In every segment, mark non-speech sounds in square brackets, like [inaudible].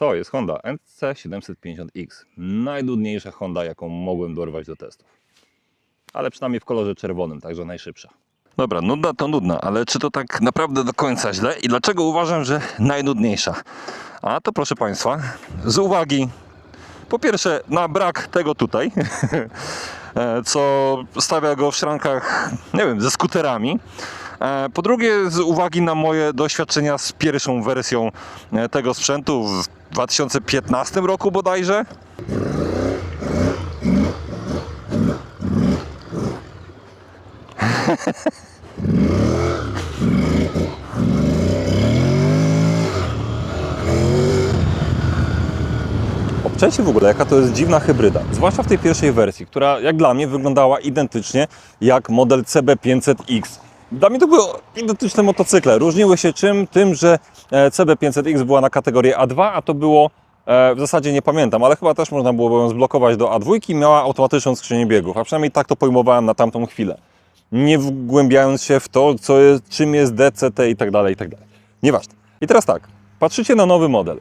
To jest Honda NC750X. Najdudniejsza Honda, jaką mogłem dorwać do testów. Ale przynajmniej w kolorze czerwonym, także najszybsza. Dobra, nudna to nudna, ale czy to tak naprawdę do końca źle? I dlaczego uważam, że najnudniejsza? A to proszę Państwa, z uwagi po pierwsze na brak tego tutaj, [laughs] e, co stawia go w szrankach, nie wiem, ze skuterami. E, Po drugie, z uwagi na moje doświadczenia z pierwszą wersją e, tego sprzętu w 2015 roku bodajże. [laughs] Obczajcie w ogóle, jaka to jest dziwna hybryda. Zwłaszcza w tej pierwszej wersji, która jak dla mnie wyglądała identycznie jak model CB500X. Dla mnie to były identyczne motocykle. Różniły się czym? Tym, że e, CB500X była na kategorię A2, a to było e, w zasadzie nie pamiętam, ale chyba też można było ją zblokować do A2 i miała automatyczną skrzynię biegów, a przynajmniej tak to pojmowałem na tamtą chwilę. Nie wgłębiając się w to, co jest, czym jest DCT i tak dalej, i tak dalej. Nieważne. I teraz tak, patrzycie na nowy model.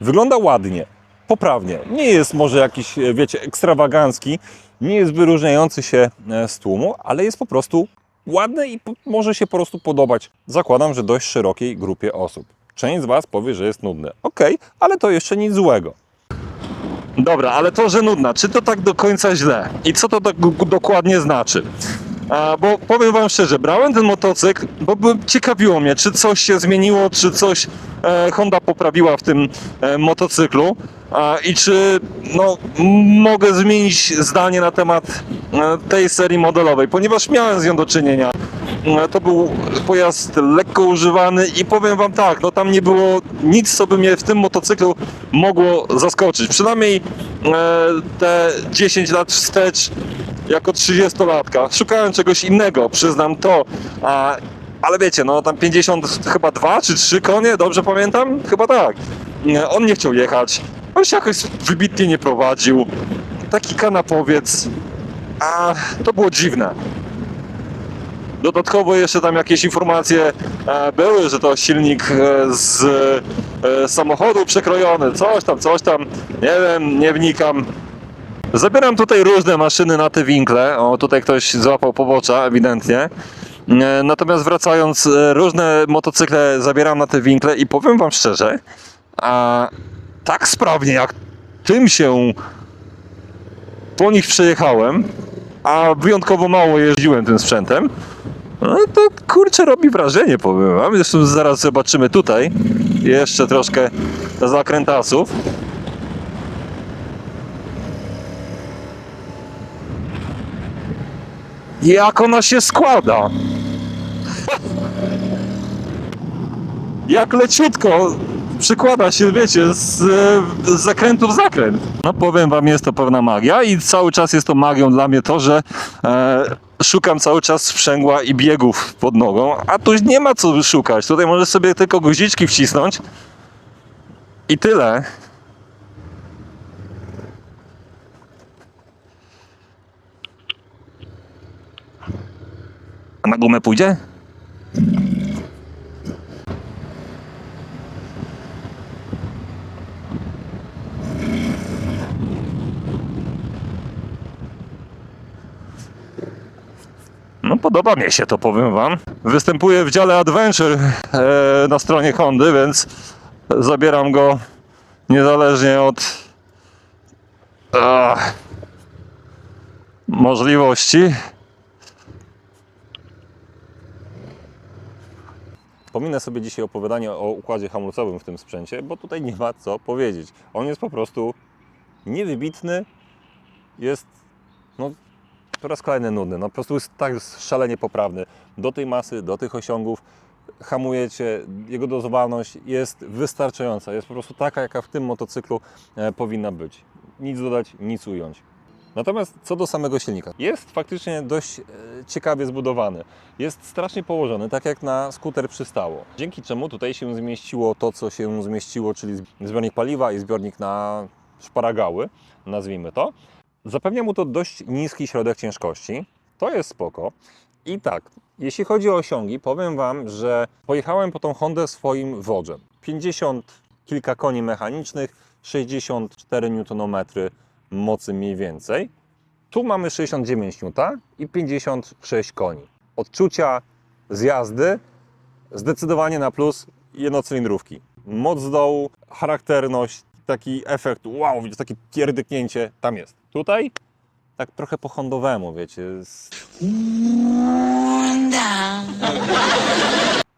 Wygląda ładnie, poprawnie. Nie jest może jakiś, e, wiecie, ekstrawagancki, nie jest wyróżniający się z tłumu, ale jest po prostu ładny i może się po prostu podobać. Zakładam, że dość szerokiej grupie osób. Część z Was powie, że jest nudny. Okej, ale to jeszcze nic złego. Dobra, ale to, że nudna, czy to tak do końca źle? I co to tak dokładnie znaczy? A, bo powiem Wam szczerze, brałem ten motocykl, bo by, ciekawiło mnie, czy coś się zmieniło, czy coś e, Honda poprawiła w tym e, motocyklu i czy no, mogę zmienić zdanie na temat e, tej serii modelowej, ponieważ miałem z nią do czynienia. E, To był pojazd lekko używany i powiem Wam tak, no tam nie było nic, co by mnie w tym motocyklu mogło zaskoczyć. Przynajmniej e, te 10 lat wstecz jako 30-latka. Szukałem czegoś innego, przyznam to. Ale wiecie, no tam 50 chyba 2 czy 3 konie, dobrze pamiętam? Chyba tak. On nie chciał jechać. On się jakoś wybitnie nie prowadził. Taki kanapowiec. A to było dziwne. Dodatkowo jeszcze tam jakieś informacje e, były, że to silnik e, z e, samochodu przekrojony, coś tam, coś tam, nie wiem, nie wnikam. Zabieram tutaj różne maszyny na te winkle. O, tutaj ktoś złapał pobocza, ewidentnie. Natomiast wracając, różne motocykle zabieram na te winkle i powiem Wam szczerze, a tak sprawnie jak tym się po nich przejechałem, a wyjątkowo mało jeździłem tym sprzętem, no to kurczę robi wrażenie, powiem Wam. Zresztą zaraz zobaczymy tutaj jeszcze troszkę zakrętasów. Jak ona się składa? [laughs] Jak leciutko przykłada się, wiecie, z, z zakrętu w zakręt. No powiem wam, jest to pewna magia i cały czas jest to magią dla mnie to, że e, szukam cały czas sprzęgła i biegów pod nogą, a tu nie ma co szukać. Tutaj możesz sobie tylko guziczki wcisnąć i tyle. A na gumę pójdzie? No podoba mi się to, powiem wam. Występuję w dziale Adventure e, na stronie Hondy, więc zabieram go niezależnie od ah, możliwości. Pominę sobie dzisiaj opowiadanie o układzie hamulcowym w tym sprzęcie, bo tutaj nie ma co powiedzieć. On jest po prostu niewybitny, jest no, po raz kolejny nudny. No, po prostu jest tak szalenie poprawny do tej masy, do tych osiągów. Hamujecie, jego dozowalność jest wystarczająca. Jest po prostu taka, jaka w tym motocyklu e, powinna być. Nic dodać, nic ująć. Natomiast co do samego silnika, jest faktycznie dość e, ciekawie zbudowany. Jest strasznie położony, tak jak na skuter przystało. Dzięki czemu tutaj się zmieściło to, co się zmieściło, czyli zbiornik paliwa i zbiornik na szparagały, nazwijmy to. Zapewnia mu to dość niski środek ciężkości. To jest spoko. I tak, jeśli chodzi o osiągi, powiem Wam, że pojechałem po tą Hondę swoim Wodżem. 50 kilka koni mechanicznych, 64 Nm mocy mniej więcej. Tu mamy 69 N i 56 koni. Odczucia z jazdy zdecydowanie na plus jednocylindrówki. Moc z dołu, charakterność, taki efekt, wow, takie pierdyknięcie tam jest. Tutaj tak trochę po hondowemu, wiecie. z-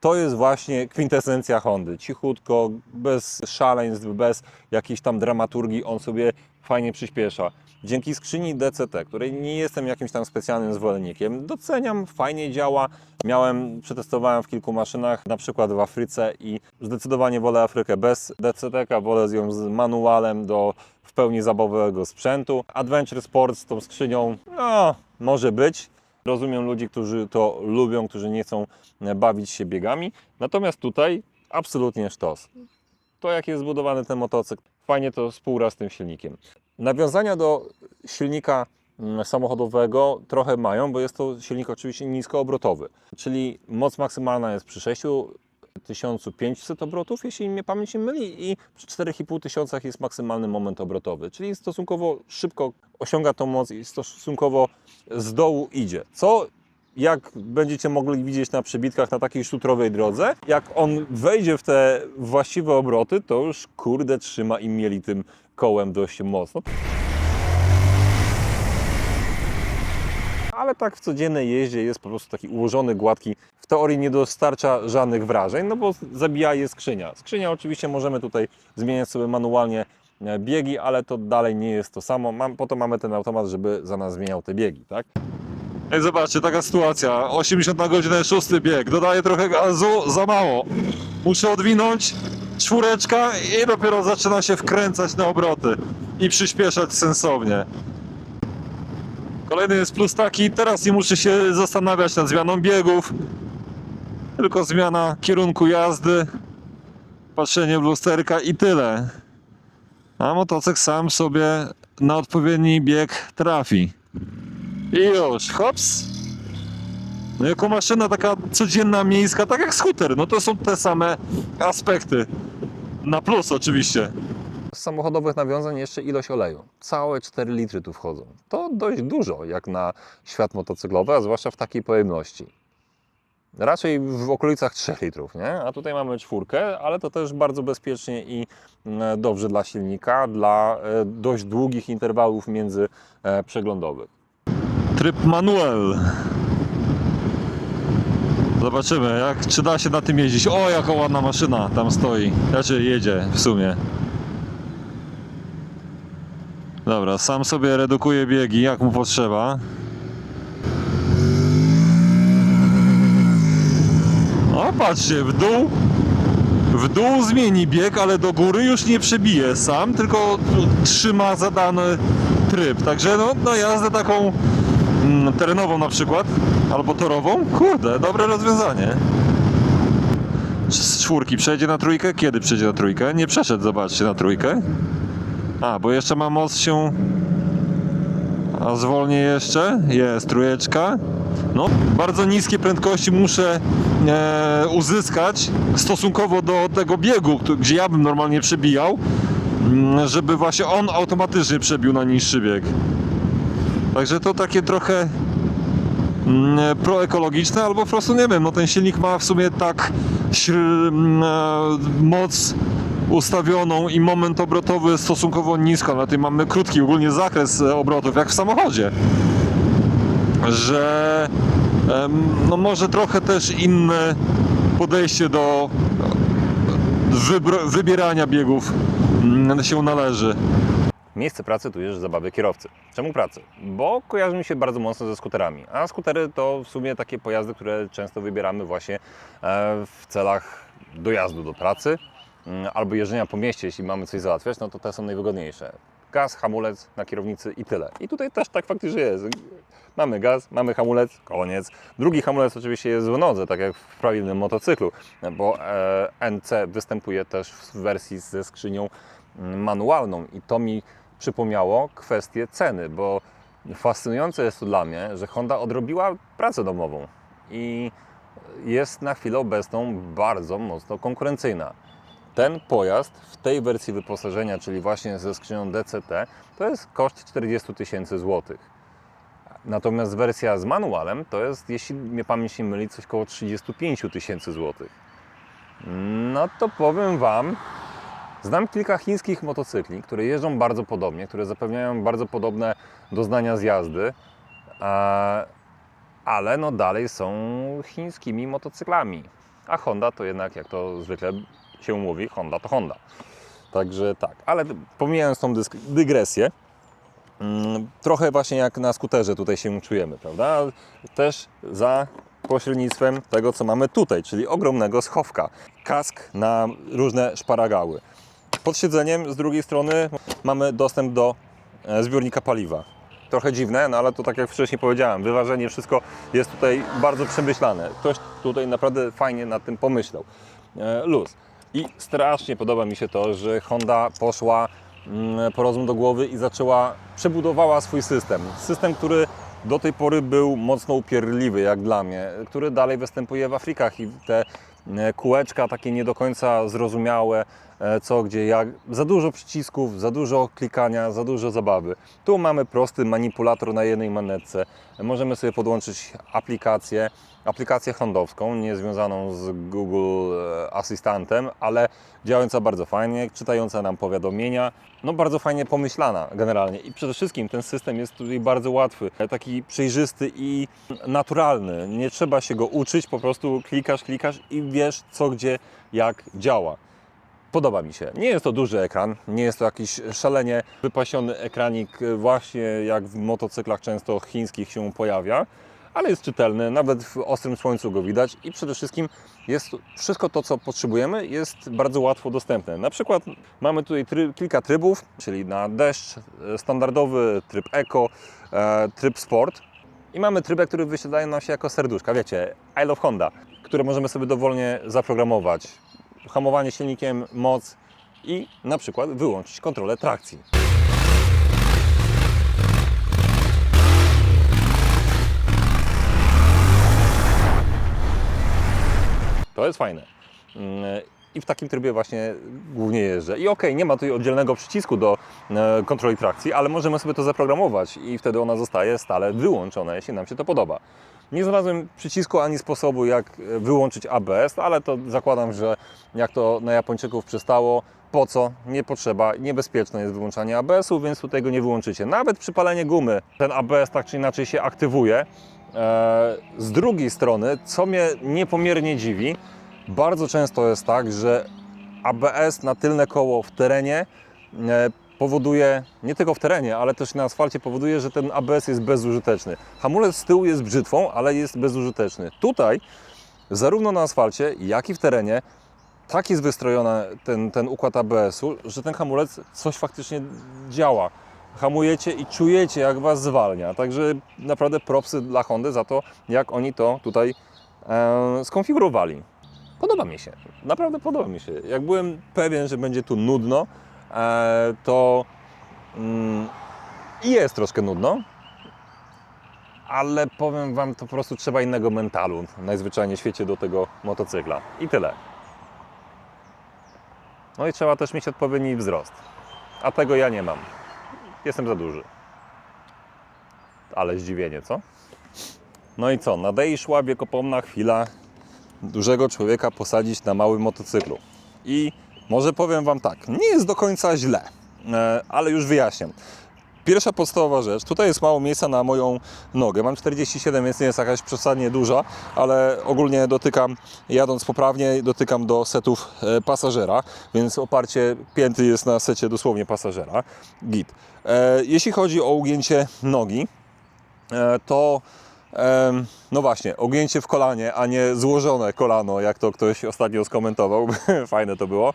To jest właśnie kwintesencja Hondy. Cichutko, bez szaleństw, bez jakiejś tam dramaturgii, on sobie fajnie przyspiesza. Dzięki skrzyni DCT, której nie jestem jakimś tam specjalnym zwolennikiem, doceniam, fajnie działa. Miałem, przetestowałem w kilku maszynach, na przykład w Afryce i zdecydowanie wolę Afrykę bez DCT, wolę ją z manualem do w pełni zabawowego sprzętu. Adventure Sport z tą skrzynią, no, może być. Rozumiem ludzi, którzy to lubią, którzy nie chcą e, bawić się biegami. Natomiast tutaj absolutnie sztos. To jak jest zbudowany ten motocykl, fajnie to współgra z tym silnikiem. Nawiązania do silnika mm, samochodowego trochę mają, bo jest to silnik oczywiście niskoobrotowy, czyli moc maksymalna jest przy 6500 obrotów, jeśli mnie pamięć nie myli, i przy 4500 tysiącach jest maksymalny moment obrotowy, czyli stosunkowo szybko osiąga tą moc i stosunkowo z dołu idzie. Co jak będziecie mogli widzieć na przebitkach na takiej szutrowej drodze, jak on wejdzie w te właściwe obroty, to już kurde trzyma i mieli tym kołem dość mocno. Ale tak w codziennej jeździe jest po prostu taki ułożony, gładki. W teorii nie dostarcza żadnych wrażeń, no bo zabija je skrzynia. Skrzynia oczywiście możemy tutaj zmieniać sobie manualnie e, biegi, ale to dalej nie jest to samo. Mam, po to mamy ten automat, żeby za nas zmieniał te biegi, tak? Ej, zobaczcie, taka sytuacja. 80 na godzinę, szósty bieg. Dodaję trochę gazu, za mało. Muszę odwinąć, czwóreczka i dopiero zaczyna się wkręcać na obroty i przyspieszać sensownie. Kolejny jest plus taki, teraz nie muszę się zastanawiać nad zmianą biegów, tylko zmiana kierunku jazdy, patrzenie w lusterka i tyle. A motocykl sam sobie na odpowiedni bieg trafi. I już, hops. No jako maszyna taka codzienna, miejska, tak jak skuter, no to są te same aspekty. Na plus oczywiście. Z samochodowych nawiązań jeszcze ilość oleju. Całe 4 litry tu wchodzą. To dość dużo jak na świat motocyklowy, a zwłaszcza w takiej pojemności. Raczej w okolicach 3 litrów, nie? A tutaj mamy czwórkę, ale to też bardzo bezpiecznie i mm, dobrze dla silnika, dla e, dość długich interwałów między e. Tryb manuel. Zobaczymy, jak, czy da się na tym jeździć. O, jaka ładna maszyna tam stoi. Znaczy jedzie w sumie. Dobra, sam sobie redukuje biegi jak mu potrzeba. O, patrzcie, w dół w dół zmieni bieg, ale do góry już nie przebije sam, tylko trzyma zadany tryb. Także no, na jazdę taką mm, terenową na przykład, albo torową, kurde, dobre rozwiązanie. Z czwórki przejdzie na trójkę? Kiedy przejdzie na trójkę? Nie przeszedł, zobaczcie, na trójkę. A, bo jeszcze ma moc się... A zwolnię jeszcze? Jest, trójeczka. No, bardzo niskie prędkości muszę e, uzyskać stosunkowo do tego biegu, gdzie ja bym normalnie przebijał, mm, żeby właśnie on automatycznie przebił na niższy bieg. Także to takie trochę mm, proekologiczne, albo po prostu nie wiem, no ten silnik ma w sumie tak mm, e, moc ustawioną i moment obrotowy stosunkowo nisko, na tym mamy krótki ogólnie zakres e, obrotów, jak w samochodzie że no może trochę też inne podejście do wybierania biegów mm, się należy. Miejsce pracy tu jest zabawy kierowcy. Czemu pracy? Bo kojarzy mi się bardzo mocno ze skuterami. A skutery to w sumie takie pojazdy, które często wybieramy właśnie e, w celach dojazdu do pracy albo jeżdżenia po mieście, jeśli mamy coś załatwiać, no to te są najwygodniejsze. Gaz, hamulec na kierownicy i tyle. I tutaj też tak faktycznie jest. Mamy gaz, mamy hamulec, koniec. Drugi hamulec oczywiście jest w nodze, tak jak w prawilnym motocyklu, bo e, NC występuje też w wersji ze skrzynią mm, manualną i to mi przypomniało kwestię ceny, bo fascynujące jest to dla mnie, że Honda odrobiła pracę domową i jest na chwilę obecną bardzo mocno konkurencyjna. Ten pojazd w tej wersji wyposażenia, czyli właśnie ze skrzynią DCT, to jest koszt 40 tysięcy złotych. Natomiast wersja z manualem to jest, jeśli mnie pamięć nie myli, coś koło 35 tysięcy złotych. No to powiem Wam, znam kilka chińskich motocykli, które jeżdżą bardzo podobnie, które zapewniają bardzo podobne doznania z jazdy, ale no dalej są chińskimi motocyklami. A Honda to jednak, jak to zwykle się mówi, Honda to Honda. Także tak, ale pomijając tą dygresję, mm, trochę właśnie jak na skuterze tutaj się czujemy, prawda? Też za pośrednictwem tego, co mamy tutaj, czyli ogromnego schowka. Kask na różne szparagały. Pod siedzeniem z drugiej strony mamy dostęp do e, zbiornika paliwa. Trochę dziwne, no ale to tak jak wcześniej powiedziałem, wyważenie, wszystko jest tutaj bardzo przemyślane. Ktoś tutaj naprawdę fajnie nad tym pomyślał. E, Luz. I strasznie podoba mi się to, że Honda poszła mm, po rozum do głowy i zaczęła, przebudowała swój system. System, który do tej pory był mocno upierdliwy, jak dla mnie, który dalej występuje w Afrykach i te e, kółeczka takie nie do końca zrozumiałe, co, gdzie, jak. Za dużo przycisków, za dużo klikania, za dużo zabawy. Tu mamy prosty manipulator na jednej manetce. Możemy sobie podłączyć aplikację, aplikację hondowską, nie związaną z Google e, Asystantem, ale działająca bardzo fajnie, czytająca nam powiadomienia, no bardzo fajnie pomyślana generalnie. I przede wszystkim ten system jest tutaj bardzo łatwy, taki przejrzysty i naturalny. Nie trzeba się go uczyć, po prostu klikasz, klikasz i wiesz co, gdzie, jak działa. Podoba mi się. Nie jest to duży ekran, nie jest to jakiś szalenie wypasiony ekranik, właśnie jak w motocyklach często chińskich się pojawia, ale jest czytelny, nawet w ostrym słońcu go widać i przede wszystkim jest wszystko to, co potrzebujemy, jest bardzo łatwo dostępne. Na przykład mamy tutaj kilka trybów, czyli na deszcz, e, standardowy, tryb eco, e, tryb sport i mamy tryby, które wyświetlają nam się jako serduszka, wiecie, I love Honda, które możemy sobie dowolnie zaprogramować. Hamowanie silnikiem, moc i na przykład wyłączyć kontrolę trakcji. To jest fajne. Mm, I w takim trybie właśnie głównie jeżdżę. I okej, nie ma tutaj oddzielnego przycisku do e, kontroli trakcji, ale możemy sobie to zaprogramować i wtedy ona zostaje stale wyłączona, jeśli nam się to podoba. Nie znalazłem przycisku ani sposobu, jak e, wyłączyć ABS, ale to zakładam, że jak to na Japończyków przystało, po co? Nie potrzeba, niebezpieczne jest wyłączanie ABS-u, więc tutaj go nie wyłączycie. Nawet przy paleniu gumy ten ABS tak czy inaczej się aktywuje. E, Z drugiej strony, co mnie niepomiernie dziwi, bardzo często jest tak, że ABS na tylne koło w terenie e, powoduje, nie tylko w terenie, ale też na asfalcie powoduje, że ten ABS jest bezużyteczny. Hamulec z tyłu jest brzytwą, ale jest bezużyteczny. Tutaj, zarówno na asfalcie, jak i w terenie, tak jest wystrojony ten, ten układ ABS-u, że ten hamulec coś faktycznie działa. Hamujecie i czujecie, jak Was zwalnia. Także naprawdę propsy dla Hondy za to, jak oni to tutaj e, skonfigurowali. Podoba mi się. Naprawdę podoba mi się. Jak byłem pewien, że będzie tu nudno, to mm, jest troszkę nudno, ale powiem Wam, to po prostu trzeba innego mentalu najzwyczajniej w świecie do tego motocykla. I tyle. No i trzeba też mieć odpowiedni wzrost. A tego ja nie mam. Jestem za duży. Ale zdziwienie, co? No i co? Nadejszła wiekopomna chwila dużego człowieka posadzić na małym motocyklu. I może powiem Wam tak, nie jest do końca źle, e, ale już wyjaśniam. Pierwsza podstawowa rzecz, tutaj jest mało miejsca na moją nogę. Mam 47, więc nie jest jakaś przesadnie duża, ale ogólnie dotykam, jadąc poprawnie, dotykam do setów e, pasażera, więc oparcie pięty jest na secie dosłownie pasażera. Git. E, Jeśli chodzi o ugięcie nogi, to no właśnie, ogięcie w kolanie, a nie złożone kolano, jak to ktoś ostatnio skomentował. [laughs] Fajne to było.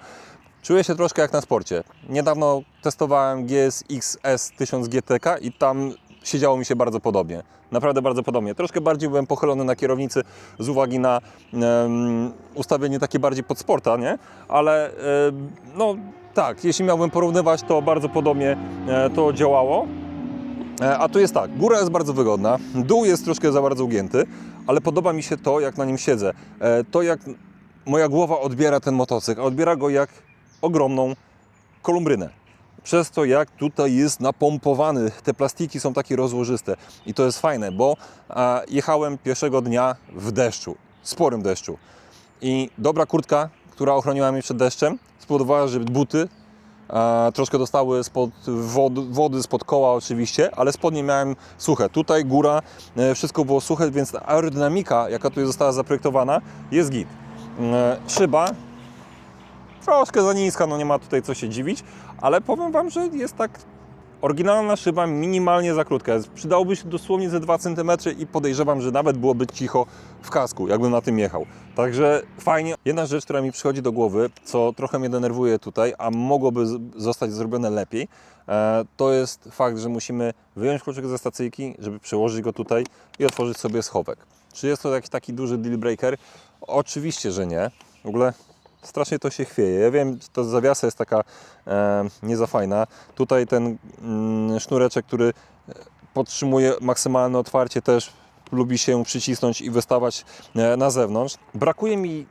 Czuję się troszkę jak na sporcie. Niedawno testowałem GSX S1000 GTK i tam siedziało mi się bardzo podobnie. Naprawdę bardzo podobnie. Troszkę bardziej byłem pochylony na kierownicy z uwagi na em, ustawienie takie bardziej pod sporta, nie? Ale em, no tak, jeśli miałbym porównywać, to bardzo podobnie e, to działało. E, A tu jest tak, góra jest bardzo wygodna, dół jest troszkę za bardzo ugięty, ale podoba mi się to, jak na nim siedzę. E, To, jak moja głowa odbiera ten motocykl. a Odbiera go jak ogromną kolumbrynę. Przez to, jak tutaj jest napompowany, te plastiki są takie rozłożyste. I to jest fajne, bo jechałem pierwszego dnia w deszczu, sporym deszczu. I dobra kurtka, która ochroniła mnie przed deszczem, spowodowała, że buty troszkę dostały spod wody, wody spod koła oczywiście, ale spodnie miałem suche. Tutaj góra, e, wszystko było suche, więc aerodynamika, jaka tutaj została zaprojektowana, jest git. E, Szyba troszkę za niska, no nie ma tutaj co się dziwić, ale powiem Wam, że jest tak oryginalna szyba minimalnie za krótka. Przydałoby się dosłownie ze 2 cm i podejrzewam, że nawet byłoby cicho w kasku, jakbym na tym jechał. Także fajnie. Jedna rzecz, która mi przychodzi do głowy, co trochę mnie denerwuje tutaj, a mogłoby zostać zrobione lepiej, e, to jest fakt, że musimy wyjąć kluczyk ze stacyjki, żeby przełożyć go tutaj i otworzyć sobie schowek. Czy jest to jakiś taki duży deal breaker? Oczywiście, że nie. W ogóle strasznie to się chwieje. Ja wiem, to zawiasa jest taka e, nie za fajna. Tutaj ten mm, sznureczek, który e, podtrzymuje maksymalne otwarcie też lubi się przycisnąć i wystawać e, na zewnątrz. Brakuje mi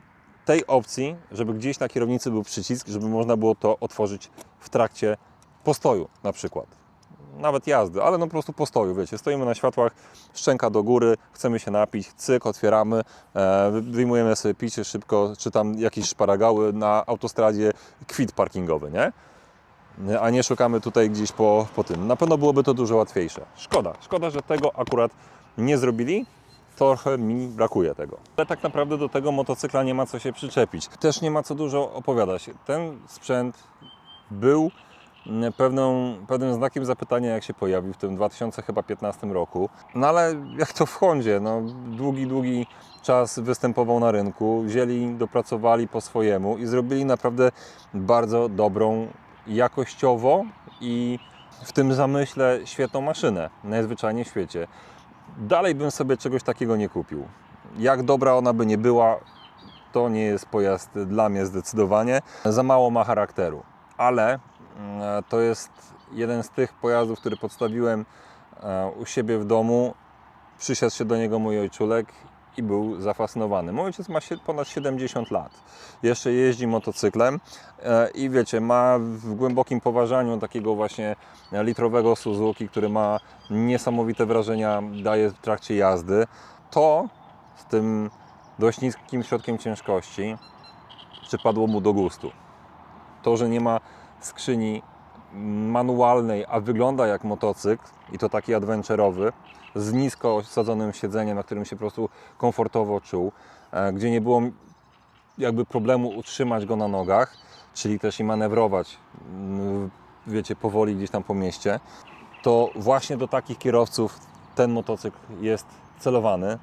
tej opcji, żeby gdzieś na kierownicy był przycisk, żeby można było to otworzyć w trakcie postoju na przykład. Nawet jazdy, ale no po prostu postoju, wiecie, stoimy na światłach, szczęka do góry, chcemy się napić, cyk, otwieramy, e, wy- wyjmujemy sobie picie szybko, czy tam jakieś szparagały na autostradzie, kwit parkingowy, nie? A nie szukamy tutaj gdzieś po, po tym. Na pewno byłoby to dużo łatwiejsze. Szkoda, szkoda, że tego akurat nie zrobili. Trochę mi brakuje tego. Ale tak naprawdę do tego motocykla nie ma co się przyczepić. Też nie ma co dużo opowiadać. Ten sprzęt był pewną, pewnym znakiem zapytania, jak się pojawił w tym 2015 roku. No ale jak to w Hondzie, no, długi, długi czas występował na rynku, wzięli, dopracowali po swojemu i zrobili naprawdę bardzo dobrą jakościowo i w tym zamyśle świetną maszynę, najzwyczajniej w świecie. Dalej bym sobie czegoś takiego nie kupił. Jak dobra ona by nie była, to nie jest pojazd dla mnie zdecydowanie. Za mało ma charakteru, ale to jest jeden z tych pojazdów, który podstawiłem e, u siebie w domu. Przysiadł się do niego mój ojczulek i był zafascynowany. Mój ojciec ma ponad 70 lat. Jeszcze jeździ motocyklem e, i wiecie, ma w głębokim poważaniu takiego właśnie litrowego Suzuki, który ma niesamowite wrażenia, daje w trakcie jazdy. To z tym dość niskim środkiem ciężkości przypadło mu do gustu. To, że nie ma skrzyni manualnej, a wygląda jak motocykl i to taki adventurowy, z nisko osadzonym siedzeniem, na którym się po prostu komfortowo czuł, e, gdzie nie było jakby problemu utrzymać go na nogach, czyli też i manewrować, mm, wiecie, powoli gdzieś tam po mieście, to właśnie do takich kierowców ten motocykl jest celowany.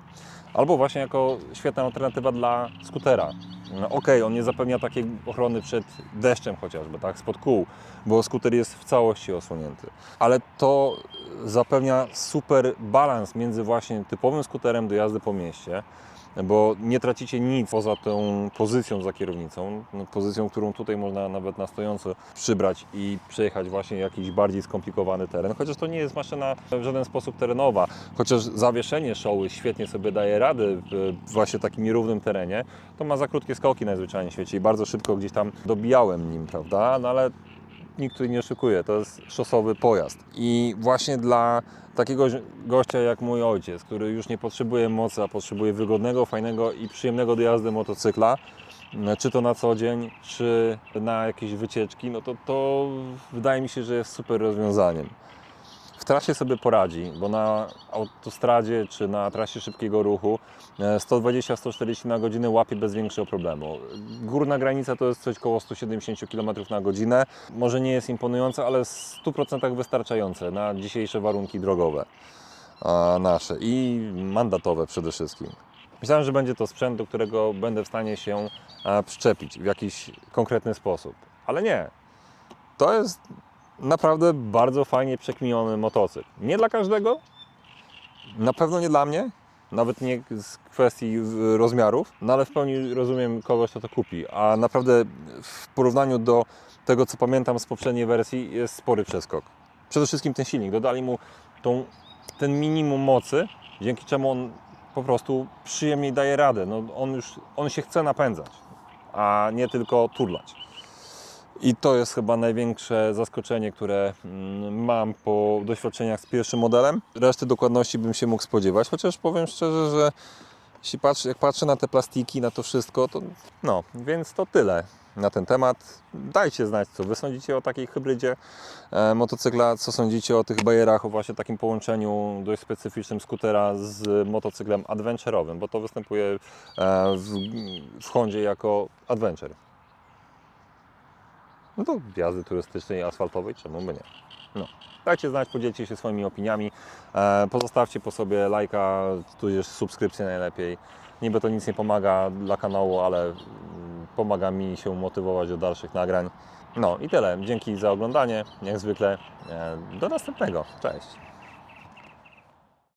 Albo właśnie jako świetna alternatywa dla skutera. No, Okej, on nie zapewnia takiej ochrony przed deszczem chociażby, tak, spod kół, bo skuter jest w całości osłonięty. Ale to zapewnia super balans między właśnie typowym skuterem do jazdy po mieście, bo nie tracicie nic poza tą pozycją za kierownicą, no, pozycją, którą tutaj można nawet na stojąco przybrać i przejechać właśnie jakiś bardziej skomplikowany teren, chociaż to nie jest maszyna w żaden sposób terenowa, chociaż zawieszenie szoły świetnie sobie daje radę w właśnie takim nierównym terenie, to ma za krótkie skoki najzwyczajniej w świecie i bardzo szybko gdzieś tam dobijałem nim, prawda, no ale nikt tutaj nie oszukuje, to jest szosowy pojazd. I właśnie dla takiego gościa jak mój ojciec, który już nie potrzebuje mocy, a potrzebuje wygodnego, fajnego i przyjemnego do jazdy motocykla, czy to na co dzień, czy na jakieś wycieczki, no to to wydaje mi się, że jest super rozwiązaniem. W trasie sobie poradzi, bo na autostradzie czy na trasie szybkiego ruchu e, 120-140 na godzinę łapie bez większego problemu. Górna granica to jest coś koło 170 km na godzinę. Może nie jest imponujące, ale w 100% wystarczające na dzisiejsze warunki drogowe nasze i mandatowe przede wszystkim. Myślałem, że będzie to sprzęt, do którego będę w stanie się e, przyczepić w jakiś konkretny sposób, ale nie. To jest naprawdę bardzo fajnie przekminiony motocykl. Nie dla każdego, na pewno nie dla mnie, nawet nie z kwestii rozmiarów, no ale w pełni rozumiem kogoś, kto to kupi. A naprawdę w porównaniu do tego, co pamiętam z poprzedniej wersji, jest spory przeskok. Przede wszystkim ten silnik. Dodali mu tą, ten minimum mocy, dzięki czemu on po prostu przyjemniej daje radę. No, on już on się chce napędzać, a nie tylko turlać. I to jest chyba największe zaskoczenie, które mm, mam po doświadczeniach z pierwszym modelem. Reszty dokładności bym się mógł spodziewać, chociaż powiem szczerze, że jeśli patrzę, jak patrzę na te plastiki, na to wszystko, to no, więc to tyle na ten temat. Dajcie znać, co Wy sądzicie o takiej hybrydzie e, motocykla, co sądzicie o tych bajerach, o właśnie takim połączeniu dość specyficznym skutera z motocyklem adventure'owym, bo to występuje e, w, w Hondzie jako adventure. No to jazdy turystycznej, asfaltowej, czemu by nie? No. Dajcie znać, podzielcie się swoimi opiniami. E, pozostawcie po sobie lajka, tudzież subskrypcję najlepiej. Niby to nic nie pomaga dla kanału, ale mm, pomaga mi się motywować do dalszych nagrań. No i tyle. Dzięki za oglądanie. Jak zwykle e, do następnego. Cześć.